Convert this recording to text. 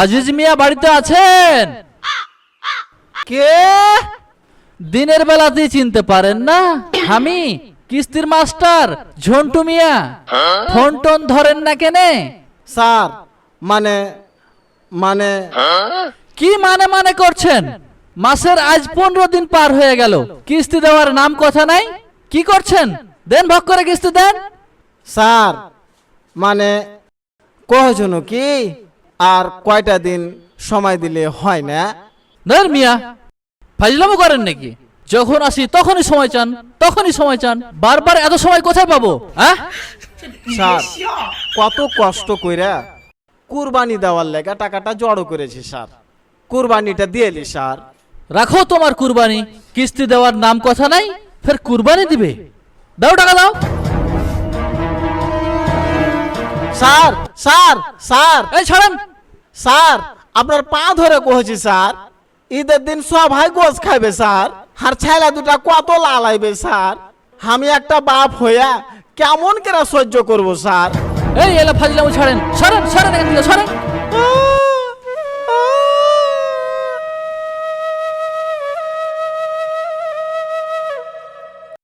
আজিজ মিয়া বাড়িতে আছেন? কে? দিনের বেলাতেই চিনতে পারেন না। আমি কিস্তির master Jhantu Mia. Phone tone ধরেন না কেনে? স্যার মানে মানে। কি মানে মানে করছেন? মাসের আজ পনেরো দিন পার হয়ে গেল। কিস্তি দেওয়ার নাম কথা নাই? কি করছেন? দেন ভগ করে কিস্তি দেন। স্যার মানে কহজন কি? আর কয়টা দিন সময় দিলে হয় না? ধর মিয়া ফাজলামো করেন নাকি? যখন আসি তখনই সময় চান তখনই সময় চান। বারবার এত সময় কোথায় পাবো হ্যাঁ? স্যার কত কষ্ট কইরা কুরবানি দেওয়ার লেগা টাকাটা জড়ো করেছি স্যার। কুরবানিটা দিয়েলি স্যার। রাখো তোমার কুরবানি। কিস্তি দেওয়ার নাম কথা নাই ফের কুরবানি দিবে। দাও টাকা দাও। Sir sir sir. এই ছাড়েন। স্যার আপনার পা ধরে কহেছি স্যার। ঈদের দিন সবাই গোস খাইবে স্যার। আর ছেলে দুটা কত লালাইবে স্যার। আমি একটা বাপ হইয়া কেমন কেরা সহ্য করব স্যার? এই এলা ফাজলামো ছাড়েন। সরেন সরেন এখান থেকে সরেন